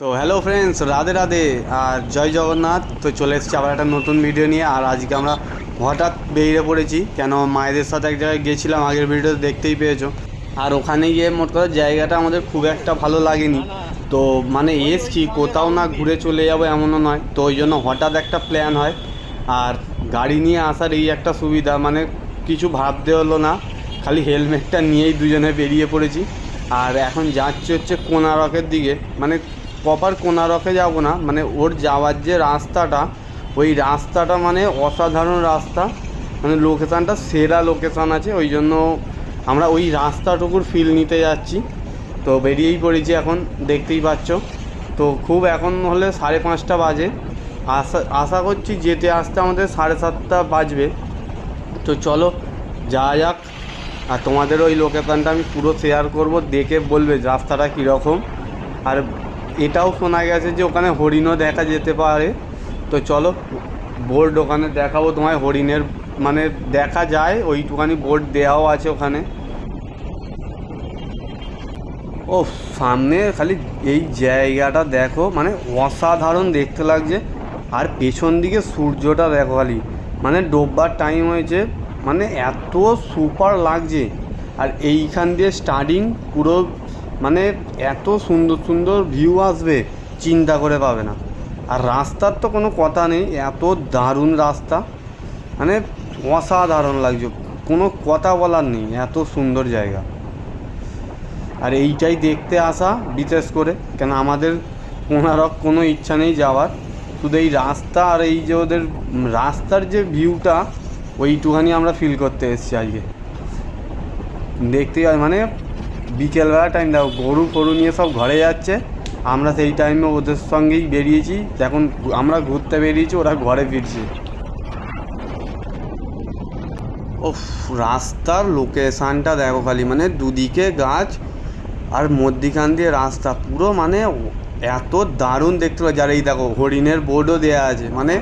তো hello friends Radhe Radhe. আর জয় জগন্নাথ। তো চলে এসেছি আবার একটা নতুন ভিডিও নিয়ে। আর আজকে আমরা হঠাৎ বেরিয়ে পড়েছি। কেন মায়েদের সাথে এক জায়গায় গেছিলাম, আগের ভিডিওতে দেখতেই পেয়েছ। আর ওখানে গিয়ে মোট কথা জায়গাটা আমাদের খুব একটা ভালো লাগেনি। তো মানে এসছি, কোথাও না ঘুরে চলে যাব এমনও নয়। তো ওই জন্য হঠাৎ একটা প্ল্যান হয়। আর গাড়ি নিয়ে আসার এই একটা সুবিধা মানে কিছু ভাবতে হলো না। খালি হেলমেটটা নিয়েই দুজনে বেরিয়ে পড়েছি। আর এখন যাচ্ছি হচ্ছে কোনারকের দিকে। মানে প্রপার কোনারকে যাব না মানে ওর যাওয়ার যে রাস্তাটা, ওই রাস্তাটা মানে অসাধারণ রাস্তা। মানে লোকেশানটা সেরা লোকেশান আছে, ওই জন্য আমরা ওই রাস্তাটুকুর ফিল নিতে যাচ্ছি। তো বেরিয়েই পড়েছি এখন, দেখতেই পাচ্ছ। তো খুব এখন হলে সাড়ে পাঁচটা বাজে। আশা আশা করছি যেতে আসতে আমাদের সাড়ে সাতটা বাজবে। তো চলো, যাওয়া যাক। আর তোমাদের ওই লোকেশানটা আমি পুরো শেয়ার করব, দেখে বলবে রাস্তাটা কীরকম। আর এটাও শোনা গেছে যে ওখানে হরিণও দেখা যেতে পারে। তো চলো বোর্ড ওখানে দেখাবো তোমায় হরিণের মানে দেখা যায়, ওইটুখানি বোর্ড দেওয়াও আছে ওখানে। ও, সামনে খালি এই জায়গাটা দেখো মানে অসাধারণ দেখতে লাগছে। আর পেছন দিকে সূর্যটা দেখো খালি মানে ডোববার টাইম হয়েছে মানে এত সুপার লাগছে। আর এইখান দিয়ে স্টার্টিং পুরো মানে এত সুন্দর সুন্দর ভিউ আসবে, চিন্তা করে পাবে না। আর রাস্তার তো কোনো কথা নেই, এত দারুণ রাস্তা। মানে অসাধারণ লাগছে, কোনো কথা বলার নেই, এত সুন্দর জায়গা। আর এইটাই দেখতে আসা, বিশেষ করে কেন আমাদের কোনারক কোনো ইচ্ছা নেই যাওয়ার। শুধু এই রাস্তা আর এই যে ওদের রাস্তার যে ভিউটা ওইটুখানি আমরা ফিল করতে এসেছি আজকে। দেখতেই মানে বিকেলবেলা টাইম দেখো, গরু ফরু নিয়ে সব ঘরে যাচ্ছে। আমরা সেই টাইমে ওদের সঙ্গেই বেরিয়েছি। এখন আমরা ঘুরতে বেরিয়েছি, ওরা ঘরে ফিরছে। ও রাস্তার লোকেশানটা দেখো খালি মানে দুদিকে গাছ আর মধ্যিখান দিয়ে রাস্তা। পুরো মানে এত দারুণ দেখতে পাচ্ছি। আর এই দেখো, হরিণের বোর্ডও দেওয়া আছে। মানে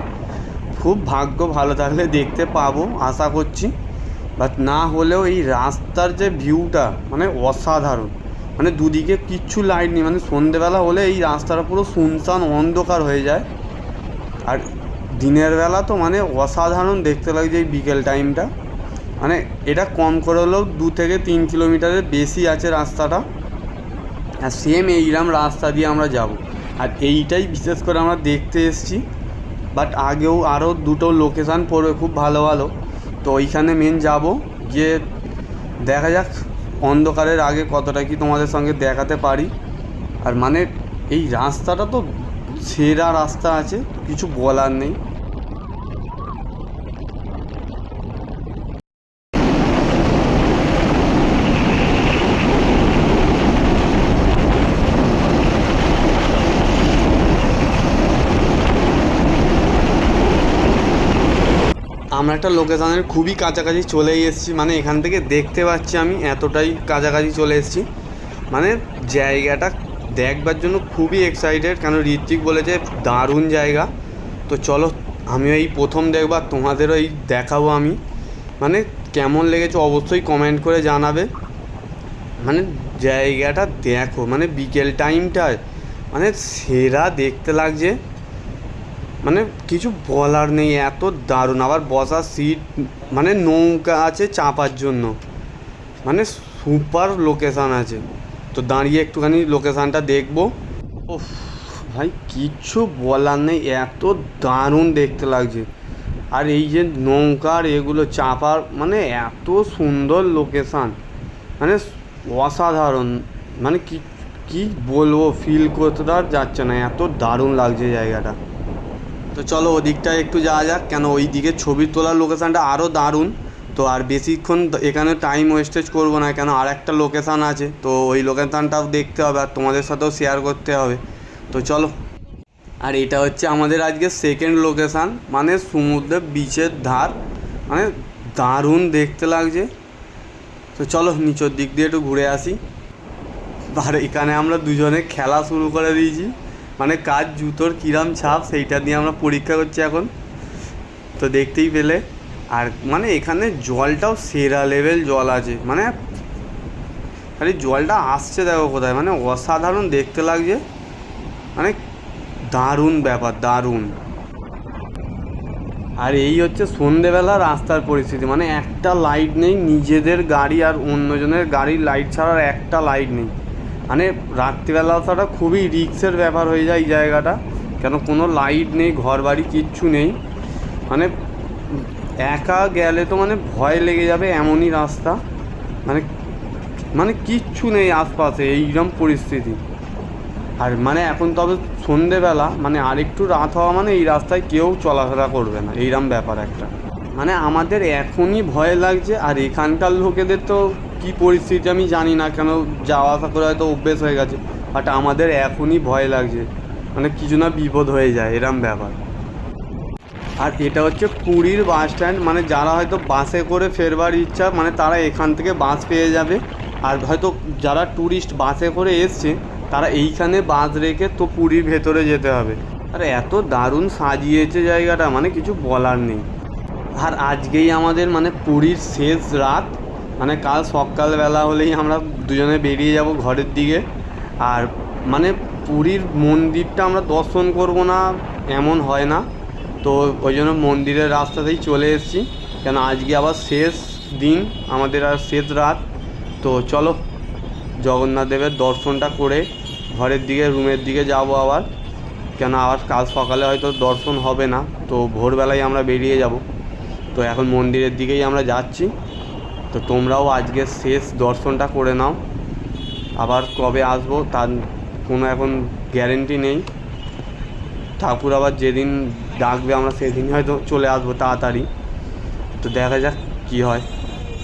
খুব ভাগ্য ভালো থাকলে দেখতে পাবো, আশা করছি। বাট না হলেও এই রাস্তার যে ভিউটা মানে অসাধারণ। মানে দুদিকে কিচ্ছু লাইট নেই মানে সন্ধেবেলা হলে এই রাস্তাটা পুরো শুনশান অন্ধকার হয়ে যায়। আর দিনের বেলা তো মানে অসাধারণ দেখতে লাগছে এই বিকেল টাইমটা মানে এটা কম করে হলেও দু থেকে তিন কিলোমিটারের বেশি আছে রাস্তাটা। আর সেম এইরকম রাস্তা দিয়ে আমরা যাব। আর এইটাই বিশেষ করে আমরা দেখতে এসেছি। বাট আগেও আরও দুটো লোকেশান পড়বে, খুব ভালো ভালো। তো ওইখানে মেন যাব, গিয়ে দেখা যাক অন্ধকারের আগে কতটা কি তোমাদের সঙ্গে দেখাতে পারি। আর মানে এই রাস্তাটা তো সেরা রাস্তা আছে, কিছু বলার নেই। আমরা একটা লোকেশানের খুবই কাছাকাছি চলেই এসেছি মানে এখান থেকে দেখতে পাচ্ছি আমি এতটাই কাছাকাছি চলে এসেছি। মানে জায়গাটা দেখবার জন্য খুবই এক্সাইটেড কেন ঋত্বিক বলেছে দারুণ জায়গা। তো চলো আমি এই প্রথম দেখবার তোমাদেরও এই দেখাবো আমি। মানে কেমন লেগেছে অবশ্যই কমেন্ট করে জানাবে। মানে জায়গাটা দেখো মানে বিকেল টাইমটায় মানে সেরা দেখতে লাগছে। মানে কিছু বলার নেই, এত দারুণ। আবার বসার সিট মানে নৌকা আছে চাপার জন্য। মানে সুপার লোকেশান আছে। তো দাঁড়িয়ে একটুখানি লোকেশানটা দেখব। ও ভাই কিচ্ছু বলার নেই, এত দারুণ দেখতে লাগছে। আর এই যে নৌকার এগুলো চাপার মানে এত সুন্দর লোকেশান মানে অসাধারণ। মানে কি কি বলব ফিল করতে আর যাচ্ছে না। এত দারুণ লাগছে জায়গাটা। তো চলো ওদিকটা একটু যাওয়া যাক। কেন ওই দিকে ছবি তোলার লোকেশানটা আরও দারুণ। তো আর বেশিক্ষণ এখানে টাইম ওয়েস্টেজ করব না কেন? আর একটা লোকেশান আছে। তো ওই লোকেশানটাও দেখতে হবে আর তোমাদের সাথেও শেয়ার করতে হবে। তো চলো। আর এটা হচ্ছে আমাদের আজকে সেকেন্ড লোকেশান মানে সমুদ্রের বিচের ধার। মানে দারুণ দেখতে লাগছে। তো চলো নিচের দিক দিয়ে একটু ঘুরে আসি। আর এখানে আমরা দুজনে খেলা শুরু করে দিয়েছি। মানে কাজ জুতোর কিরাম ছাপ সেইটা দিয়ে আমরা পরীক্ষা করছি এখন। তো দেখতেই পেলে। আর মানে এখানে জলটাও সেরা লেভেল জল আছে। মানে খালি জলটা আসছে দেখো কোথায়। মানে অসাধারণ দেখতে লাগছে। মানে দারুণ ব্যাপার, দারুণ। আর এই হচ্ছে সন্ধেবেলা রাস্তার পরিস্থিতি। মানে একটা লাইট নেই, নিজেদের গাড়ি আর অন্যজনের গাড়ির লাইট ছাড়ার একটা লাইট নেই। মানে রাত্রিবেলা আসাটা খুবই রিক্সের ব্যাপার হয়ে যায় এই জায়গাটা। কেন কোনো লাইট নেই ঘর বাড়ি কিচ্ছু নেই। মানে একা গেলে তো মানে ভয় লেগে যাবে এমনই রাস্তা। মানে মানে কিচ্ছু নেই আশপাশে, এইরকম পরিস্থিতি। আর মানে এখন তবে সন্ধেবেলা মানে আরেকটু রাত হওয়া মানে এই রাস্তায় কেউ চলাফেরা করবে না, এইরকম ব্যাপার একটা। মানে আমাদের এখনই ভয় লাগছে, আর এখানকার লোকেদের তো কি পরিস্থিতি আমি জানি না, কেন যাওয়া আসা করে হয়তো অভ্যেস হয়ে গেছে। বাট আমাদের এখনই ভয় লাগছে মানে কিছু না বিপদ হয়ে যায়, এরম ব্যাপার। আর এটা হচ্ছে পুরীর বাস স্ট্যান্ড মানে যারা হয়তো বাসে করে ফেরবার ইচ্ছা মানে তারা এখান থেকে বাস পেয়ে যাবে। আর হয়তো যারা ট্যুরিস্ট বাসে করে এসছে, তারা এইখানে বাস রেখে তো পুরীর ভেতরে যেতে হবে। আর এত দারুণ সাজিয়েছে জায়গাটা মানে কিছু বলার নেই। আর আজকেই আমাদের মানে পুরীর শেষ রাত মানে কাল সকালবেলা হলেই আমরা দুজনে বেরিয়ে যাব ঘরের দিকে। আর মানে পুরীর মন্দিরটা আমরা দর্শন করব না, এমন হয় না। তো ওই জন্য মন্দিরের রাস্তাতেই চলে এসেছি। কেন আজকে আবার শেষ দিন, আমাদের আর শেষ রাত। তো চলো, জগন্নাথ দেবের দর্শনটা করে ঘরের দিকে, রুমের দিকে যাব আবার। কেন আবার কাল সকালে হয়তো দর্শন হবে না, তো ভোরবেলায় আমরা বেরিয়ে যাব। তো এখন মন্দিরের দিকেই আমরা যাচ্ছি। তো তোমরাও আজকে শেষ দর্শনটা করে নাও। আবার কবে আসব তার কোনো এখন গ্যারেন্টি নেই। ঠাকুর আবার যেদিন ডাকবে আমরা সেদিন হয়তো চলে আসব তাড়াতাড়ি। তো দেখা যাক কি হয়।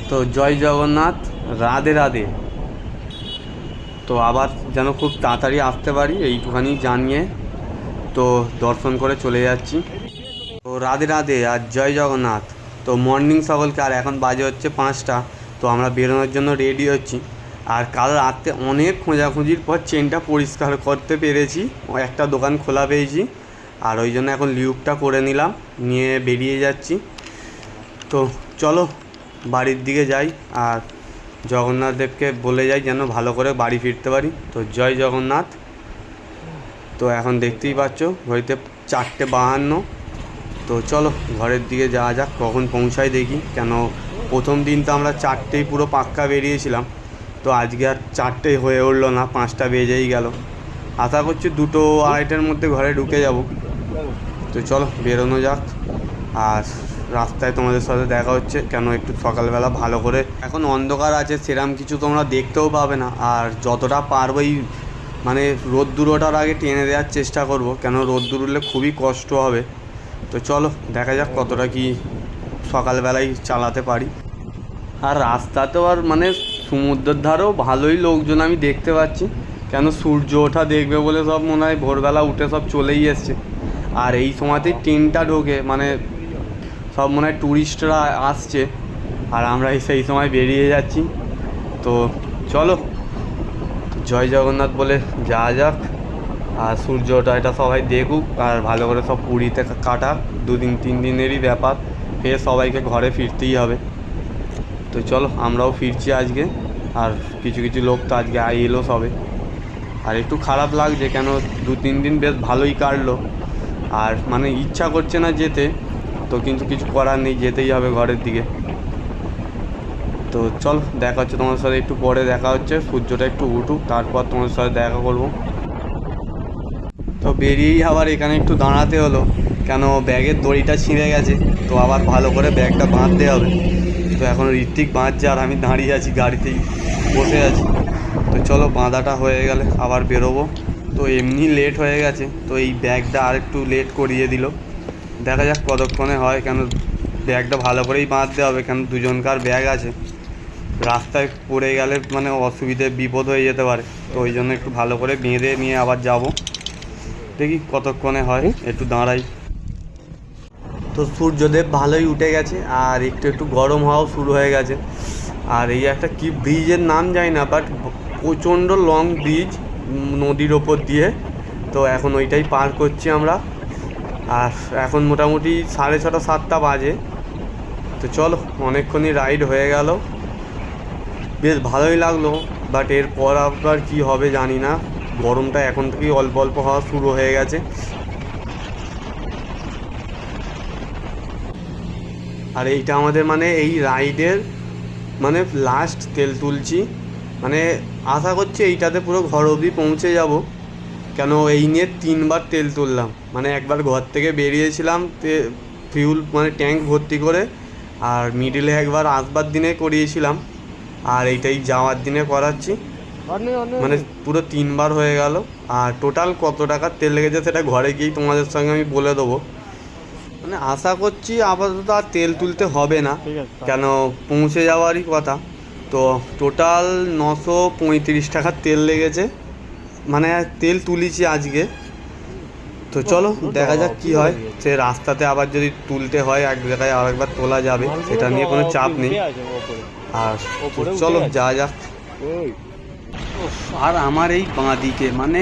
তো জয় জগন্নাথ, রাধে রাধে। তো আবার যেন খুব তাড়াতাড়ি আসতে পারি, এইটুখানি জানিয়ে তো দর্শন করে চলে যাচ্ছি। তো রাধে রাধে আর জয় জগন্নাথ। তো মর্নিং সকলকে, আর এখন বাজে হচ্ছে পাঁচটা, তো আমরা বেরোনোর জন্য রেডি হচ্ছি। আর কাল রাতে অনেক খোঁজাখুঁজির পর চেনটা পরিষ্কার করতে পেরেছি একটা দোকান খোলা পেয়েছি, আর ওই জন্য এখন লিউপটা করে নিলাম, নিয়ে বেরিয়ে যাচ্ছি। তো চলো, বাড়ির দিকে যাই, আর জগন্নাথ দেবকে বলে যাই যেন ভালো করে বাড়ি ফিরতে পারি। তো জয় জগন্নাথ। তো এখন দেখতেই পাচ্ছ ঘড়িতে চারটে বাহান্ন। তো চলো, ঘরের দিকে যাওয়া যাক, কখন পৌঁছায় দেখি। কেন, প্রথম দিন তো আমরা চারটেই পুরো পাক্কা বেরিয়েছিলাম। তো আজকে আর চারটেই হয়ে উঠল না, পাঁচটা বেজেই গেল। আশা করছি দুটো আড়াইটার মধ্যে ঘরে ঢুকে যাব। তো চলো, বেরোনো যাক। আর রাস্তায় তোমাদের সাথে দেখা হচ্ছে, কেন একটু সকালবেলা ভালো করে। এখন অন্ধকার আছে, সেরম কিছু তোমরা দেখতেও পাবে না। আর যতটা পারব মানে রোদ্দুর ওঠার আগে টেনে দেওয়ার চেষ্টা করব। কেন, রোদ্দুর উঠলে খুবই কষ্ট হবে। তো চলো, দেখা যাক কতটা কি সকালবেলায় চালাতে পারি। আর রাস্তাতেও আর মানে সমুদ্রের ধারেও ভালোই লোকজন আমি দেখতে পাচ্ছি। কেন সূর্য ওঠা দেখবে বলে সব মনে হয় ভোরবেলা উঠে সব চলেই এসছে। আর এই সময়তেই ট্রেনটা ঢোকে মানে সব মনে হয় ট্যুরিস্টরা আসছে। আর আমরা সেই সময় বেরিয়ে যাচ্ছি। তো চলো, জয় জগন্নাথ বলে যা যাক। আর সূর্যটা এটা সবাই দেখুক, আর ভালো করে সব পুরীতে কাটাক দুদিন, তিন দিনেরই ব্যাপার। ফের সবাইকে ঘরে ফিরতেই হবে। তো চলো, আমরাও ফিরছি আজকে। আর কিছু কিছু লোক তো আজকে আই এলো সবে। আর একটু খারাপ লাগছে কেন? দু, তিন দিন বেশ ভালোই কাটলো। আর মানে ইচ্ছা করছে না যেতে, তো কিন্তু কিছু করার নেই, যেতেই হবে ঘরের দিকে। তো চল, দেখা হচ্ছে তোমার সাথে একটু পরে, দেখা হচ্ছে। সূর্যটা একটু উঠুক, তারপর তোমার সাথে দেখা করব। তো বেরিয়েই আবার এখানে একটু দাঁড়াতে হলো। কেন ব্যাগের দড়িটা ছিঁড়ে গেছে, তো আবার ভালো করে ব্যাগটা বাঁধতে হবে। তো এখন ঋত্বিক বাঁধছে আর আমি দাঁড়িয়ে আছি, গাড়িতেই বসে আছি। তো চলো বাঁধাটা হয়ে গেলে আবার বেরোবো। তো এমনি লেট হয়ে গেছে, তো এই ব্যাগটা আর একটু লেট করিয়ে দিল। দেখা যাক কতক্ষণে হয়, কেন ব্যাগটা ভালো করেই বাঁধতে হবে, কেন দুজনকার ব্যাগ আছে। রাস্তায় পড়ে গেলে মানে অসুবিধে, বিপদ হয়ে যেতে পারে। তো ওই জন্য একটু ভালো করে বেঁধে নিয়ে আবার যাব। দেখি কতক্ষণে হয়। একটু দাঁড়াই। তো সূর্যদেব ভালোই উঠে গেছে, আর একটু একটু গরম হওয়াও শুরু হয়ে গেছে। আর এই একটা কি ব্রিজের নাম জানি না বাট প্রচণ্ড লং ব্রিজ নদীর ওপর দিয়ে। তো এখন ওইটাই পার করছি আমরা। আর এখন মোটামুটি সাড়ে ছটা, সাতটা বাজে। তো চলো, অনেকক্ষণই রাইড হয়ে গেল। বেশ ভালোই লাগল বাট এরপর আবার কী হবে জানি না। গরমটা এখন থেকেই অল্প অল্প হওয়া শুরু হয়ে গেছে। আর এইটা আমাদের মানে এই রাইডের মানে লাস্ট তেল তুলছি। মানে আশা করছি এইটাতে পুরো ঘর অবধি পৌঁছে যাব। কেন এই নিয়ে তিনবার তেল তুললাম। মানে একবার ঘর থেকে বেরিয়েছিলাম তে ফিউল মানে ট্যাঙ্ক ভর্তি করে আর মিডিলে একবার আসবার দিনে করিয়েছিলাম। আর এইটাই যাওয়ার দিনে করাচ্ছি। মানে পুরো তিনবার হয়ে গেল। আর টোটাল কত টাকার তেল লেগেছে সেটা ঘরে গিয়েই তোমাদের সঙ্গে আমি বলে দেবো। মানে আশা করছি আপাতত আর তেল তুলতে হবে না। কেন পৌঁছে যাওয়ারই কথা। তো টোটাল নশো পঁয়ত্রিশ টাকার তেল লেগেছে। মানে তেল তুলিছি আজকে। তো চলো দেখা যাক কি হয়। সে রাস্তাতে আবার যদি তুলতে হয় এক জায়গায় আর একবার তোলা যাবে। সেটা নিয়ে কোনো চাপ নেই। আর চলো যা যাক। আর আমার এই বাঁ দিকে মানে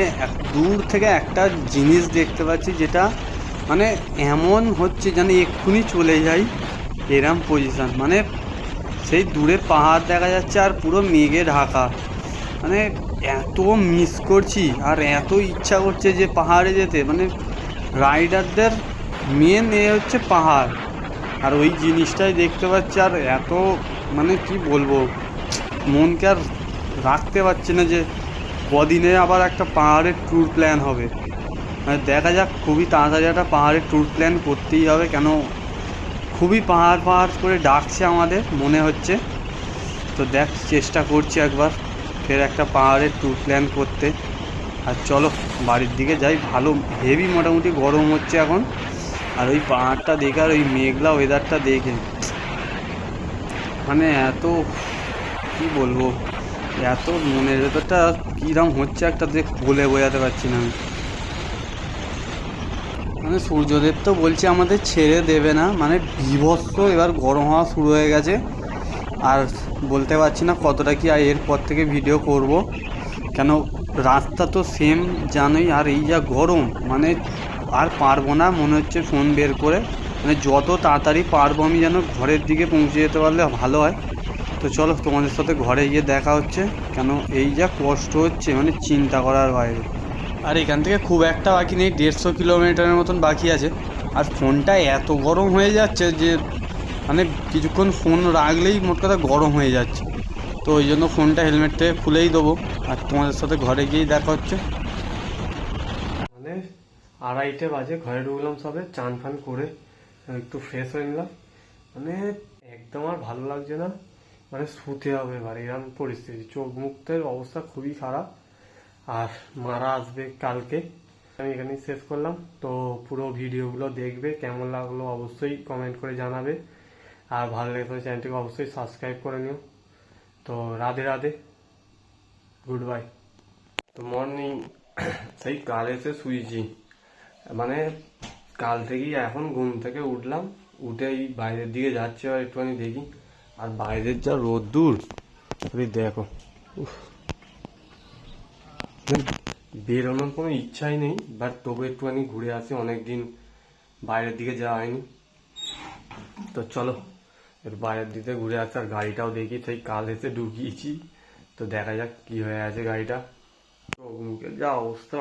দূর থেকে একটা জিনিস দেখতে পাচ্ছি যেটা মানে এমন হচ্ছে যেন এক্ষুনি চলে যাই এরম পজিশন মানে সেই দূরে পাহাড় দেখা যাচ্ছে আর পুরো মেঘে ঢাকা। মানে এত মিস করছি আর এত ইচ্ছা করছে যে পাহাড়ে যেতে মানে রাইডারদের মেন এ হচ্ছে পাহাড়। আর ওই জিনিসটাই দেখতে পাচ্ছি আর এত মানে কি বলব, মনকে আর রাখতে পারছি না যে কদিনে আবার একটা পাহাড়ের ট্যুর প্ল্যান হবে। মানে দেখা যাক, খুবই তাড়াতাড়ি একটা পাহাড়ের ট্যুর প্ল্যান করতেই হবে, কেন খুবই পাহাড় পাহাড় করে ডাকছে আমাদের, মনে হচ্ছে। তো দেখ, চেষ্টা করছি একবার, ফের একটা পাহাড়ের ট্যুর প্ল্যান করতে। আর চলো, বাড়ির দিকে যাই, ভালো হেভি মোটামুটি গরম হচ্ছে এখন। আর ওই পাহাড়টা দেখে, আর ওই মেঘলা ওয়েদারটা দেখে। মানে এত, কি বলব? এত মনের ভেতরটা কীরকম হচ্ছে একটা দেখ বলে বোঝাতে পারছি না আমি। মানে সূর্যদেব তো বলছে আমাদের ছেড়ে দেবে না মানে বিভৎস এবার গরম হওয়া শুরু হয়ে গেছে। আর বলতে পারছি না কতটা কি আর এরপর থেকে ভিডিও করব। কেন রাস্তা তো সেম জানোই, আর এই যা গরম মানে আর পারব না মনে হচ্ছে ফোন বের করে। মানে যত তাড়াতাড়ি পারব আমি যেন ঘরের দিকে পৌঁছে যেতে পারলে ভালো হয়। তো চলো তোমাদের সাথে ঘরে গিয়ে দেখা হচ্ছে। কেন এই যা কষ্ট হচ্ছে মানে চিন্তা করার বাইরে। আর এখান থেকে খুব একটা বাকি নেই, দেড়শো কিলোমিটারের মতন বাকি আছে। আর ফোনটা এত গরম হয়ে যাচ্ছে যে মানে কিছুক্ষণ ফোন রাখলেই মোট কথা গরম হয়ে যাচ্ছে। তো ওই জন্য ফোনটা হেলমেট থেকে খুলেই দেবো। আর তোমাদের সাথে ঘরে গিয়েই দেখা হচ্ছে। মানে আড়াইটে বাজে, ঘরে ঢুকলাম সবে, চান ফান করে একটু ফ্রেশ হয়ে নিলাম। মানে একদম আর ভালো লাগছে না। মানে শুতে হবে এবার। এরকম পরিস্থিতি। চোখ মুখের অবস্থা খুবই খারাপ। আর মারা আসবে কালকে। আমি এখানেই শেষ করলাম। তো পুরো ভিডিওগুলো দেখবে। কেমন লাগল অবশ্যই কমেন্ট করে জানাবে। আর ভালো লেগে চ্যানেলটিকে অবশ্যই সাবস্ক্রাইব করে নিও। তো রাধে রাধে। গুড বাই তো মর্নিং সেই কাল এসে শুয়েছি। মানে কাল থেকেই এখন ঘুম থেকে উঠলাম। উঠে এই বাইরের দিকে যাচ্ছে আর একটুখানি দেখি। আর বাইরের যা রোদ্দুর, তুমি দেখো। উফ। বেরোনোর কোনো ইচ্ছাই নেই বাট তবু একটুখানি ঘুরে আসি, অনেকদিন বাইরের দিকে যাওয়া হয়নি। তো চলো বাইরের দিকে ঘুরে আসি, আর গাড়িটাও দেখি সেই কাল এসে ঢুকিয়েছি। তো দেখা যাক কি হয়ে আছে গাড়িটা। মুখের যা অবস্থা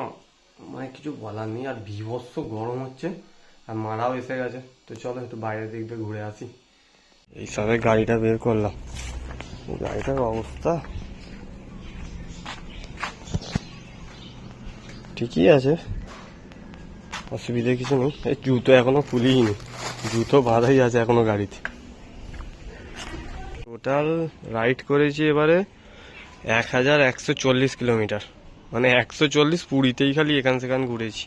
মানে কিছু বলার নেই, আর বিভৎস গরম হচ্ছে, আর মারাও এসে গেছে। তো চলো, একটু বাইরের দিক দিয়ে ঘুরে আসি। এই সবে গাড়িটা বের করলাম। গাড়িটার অবস্থা। ঠিকই আছে। অসুবিধা কিছু নেই। এই জুতো এখনও খুলিনি। জুতো বাঁধাই আছে এখনও গাড়িতে। টোটাল রাইড করেছি এবারে এক হাজার একশো চল্লিশ কিলোমিটার। মানে একশো চল্লিশ পুরীতেই খালি এখান সেখান ঘুরেছি।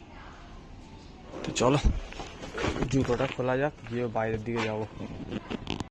তো চলো, জুতোটা খোলা যাক, গিয়ে বাইরের দিকে যাব।